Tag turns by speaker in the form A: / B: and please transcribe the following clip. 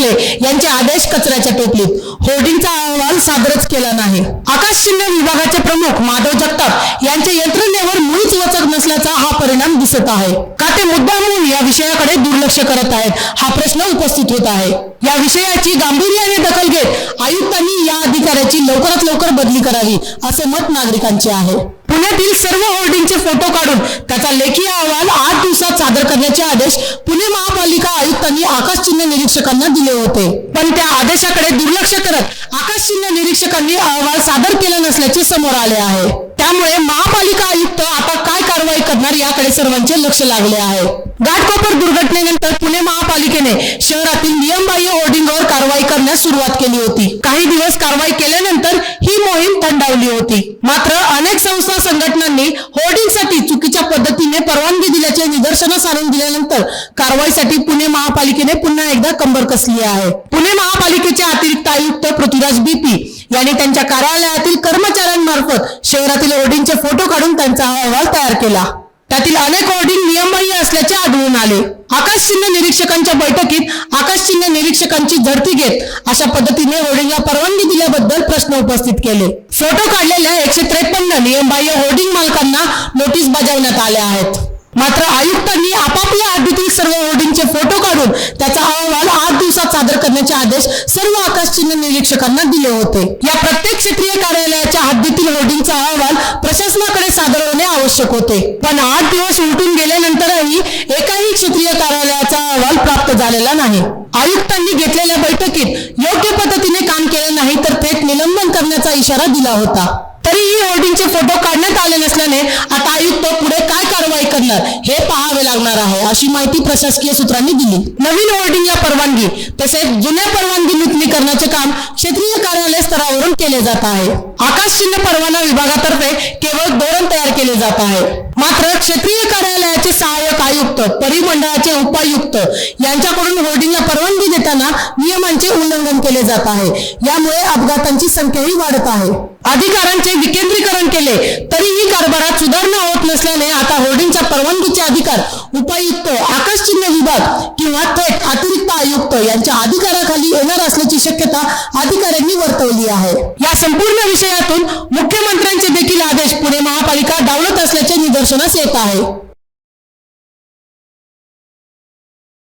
A: भोसले यांचे आदेश कचऱ्याच्या टोपलीत. होर्डिंगचा अहवाल सादरच केला नाही. आकाश चिन्ह विभागाचे प्रमुख माधव जगताप यांच्या यंत्रणेवर मुळीच वचक नसल्याचा हा परिणाम दिसत आहे. का ते मुद्दामून या विषयाकडे दुर्लक्ष करत आहेत? हा प्रश्न उपस्थित होत आहे. या विषयाची गांभीर्याने दखल घेत आयुक्तांनी या अधिकाऱ्याची लवकरात लवकर बदली करावी असे मत नागरिकांचे आहे. पुण्यातील सर्व होर्डिंगचे फोटो काढून त्याचा लेखी अहवाल आठ दिवसात सादर करण्याचे आदेश पुणे महापालिका आयुक्तांनी आकाश चिन्ह निरीक्षकांना दिले होते. पण त्या आदेशाकडे दुर्लक्ष करत आकाश चिन्ह निरीक्षकांनी अहवाल सादर केला नसल्याचे समोर आले आहे. त्यामुळे महापालिका आयुक्त आता काय कारवाई करणार या याकडे सर्वांचे लक्ष लागले आहे. घाटकोपर दुर्घटनेनंतर पुणे महापालिकेने शहरातील नियमबाह्य होर्डिंगवर कारवाई करण्यास सुरुवात केली होती. काही दिवस कारवाई केल्यानंतर ही मोहीम थंडावली होती. मात्र अनेक संस्था संघटनांनी होर्डिंगसाठी चुकीच्या पद्धतीने परवानगी दिल्याचे निदर्शनास आणून दिल्यानंतर कारवाईसाठी पुणे महापालिकेने पुन्हा एकदा कंबर कसली आहे. पुणे महापालिकेचे अतिरिक्त आयुक्त पृथ्वीराज बीपी यांनी त्यांच्या कार्यालयातील कर्मचाऱ्यांमार्फत शहरातील होर्डिंगचे फोटो काढून त्यांचा अहवाल तयार केला. त्यातील अनेक होर्डिंग नियमबाह्य असल्याचे आढळून आले. आकाश चिन्ह निरीक्षकांच्या बैठकीत आकाश चिन्ह निरीक्षकांची झडती घेत अशा पद्धतीने होर्डिंगला परवानगी दिल्याबद्दल प्रश्न उपस्थित केले. फोटो काढलेल्या एकशे त्रेपन्न नियमबाह्य होर्डिंग मालकांना नोटीस बजावण्यात आल्या आहेत. मात्र आयुक्तांनी आपापल्या हद्दीतील सर्व होर्डिंगचे फोटो काढून त्याचा अहवाल सादर करण्याचे आदेश सर्व आकाश चिन्ह निरीक्षकांना दिले होते. या प्रत्येक क्षेत्रीय कार्यालयाच्या हद्दीतील होर्डिंगचा अहवाल प्रशासनाकडे सादर होणे आवश्यक होते. पण आठ दिवस उलटून गेल्यानंतरही एकाही क्षेत्रीय कार्यालयाचा अहवाल प्राप्त झालेला नाही. आयुक्तांनी घेतलेल्या बैठकीत योग्य पद्धतीने काम केले नाही तर थेट निलंबन करण्याचा इशारा दिला होता. तरीही होर्डिंगचे फोटो काढण्यात आले नसल्याने आता आयुक्त पुढे काय कारवाई करणार हे पाहावे लागणार आहे अशी माहिती प्रशासकीय सूत्रांनी दिली. नवीन होर्डिंगला परवानगी तसेच जुन्या परवानगी नूतनीकरणाचे काम क्षेत्रीय केले जात आहे. आकाश चिन्ह परवाना विभागातर्फे केवळ धोरण तयार केले जात आहे. मात्र क्षेत्रीय कार्यालयाचे सहाय्यक आयुक्त परिमंडळाचे उपायुक्त यांच्याकडून होर्डिंगला परवानगी देताना नियमांचे उल्लंघन केले जात आहे. यामुळे अपघातांची संख्याही वाढत आहे. अधिकारांचे विकेंद्रीकरण केले तरीही कारभारात सुधारणा होत नसल्याने आता होर्डिंगच्या परवानगीचे अधिकार उपायुक्त आकाश चिन्ह विभाग किंवा थेट अतिरिक्त आयुक्त यांच्या अधिकाराखाली येणार असल्याची शक्यता अधिकाऱ्यांनी वर्तवली आहे. या संपूर्ण विषयातून मुख्यमंत्र्यांचे देखील आदेश पुणे महापालिका डावलत असल्याचे निदर्शनास येत आहे.